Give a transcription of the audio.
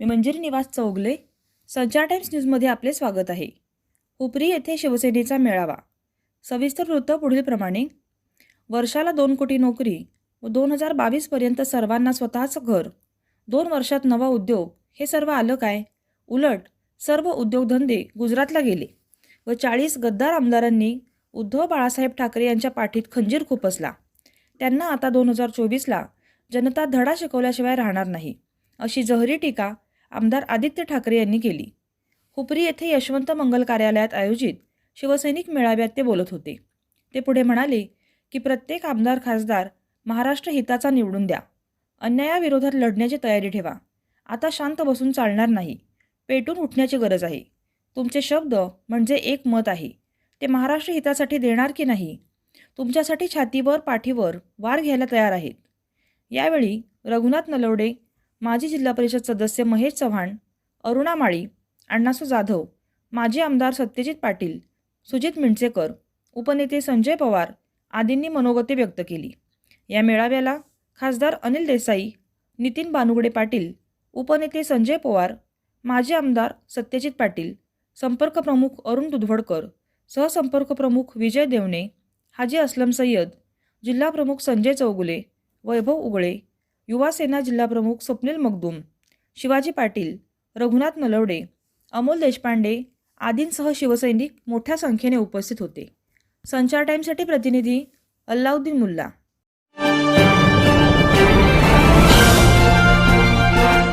मी मंजिरी निवास चौगले सज्जा टाइम्स न्यूजमध्ये आपले स्वागत आहे. उपरी येथे शिवसेनेचा मेळावा. सविस्तर वृत्त पुढीलप्रमाणे वर्षाला दोन कोटी नोकरी व दोन हजार बावीसपर्यंत सर्वांना स्वतःचं घर दोन वर्षात नवा उद्योग हे सर्व आलं काय? उलट सर्व उद्योगधंदे गुजरातला गेले व चाळीस गद्दार आमदारांनी उद्धव बाळासाहेब ठाकरे यांच्या पाठीत खंजीर खुपसला. त्यांना आता दोन हजार चोवीसला जनता धडा शिकवल्याशिवाय राहणार नाही अशी जहरी टीका आमदार आदित्य ठाकरे यांनी केली. हुपरी येथे यशवंत मंगल कार्यालयात आयोजित शिवसैनिक मेळाव्यात ते बोलत होते. ते पुढे म्हणाले की प्रत्येक आमदार खासदार महाराष्ट्र हिताचा निवडून द्या. अन्यायाविरोधात लढण्याची तयारी ठेवा. आता शांत बसून चालणार नाही. पेटून उठण्याची गरज आहे. तुमचे शब्द म्हणजे एक मत आहे. ते महाराष्ट्र हितासाठी देणार की नाही? तुमच्यासाठी छातीवर पाठीवर वार घ्यायला तयार आहेत. यावेळी रघुनाथ नलवडे माजी जिल्हा परिषद सदस्य महेश चव्हाण अरुणा माळी अण्णासू जाधव माजी आमदार सत्यजित पाटील सुजित मिंडसेकर उपनेते संजय पवार आदींनी मनोगते व्यक्त केली. या मेळाव्याला खासदार अनिल देसाई नितीन बानुगडे पाटील उपनेते संजय पवार माजी आमदार सत्यजित पाटील संपर्क प्रमुख अरुण दुधवडकर सहसंपर्क प्रमुख विजय देवणे हाजी असलम सय्यद जिल्हा प्रमुख संजय चौगुले वैभव उगळे युवा सेना जिल्हाप्रमुख स्वप्नील मगदूम शिवाजी पाटील रघुनाथ नलवडे अमोल देशपांडे आदींसह शिवसैनिक मोठ्या संख्येने उपस्थित होते. संचार टाईमसाठी प्रतिनिधी अल्लाउद्दीन मुल्ला.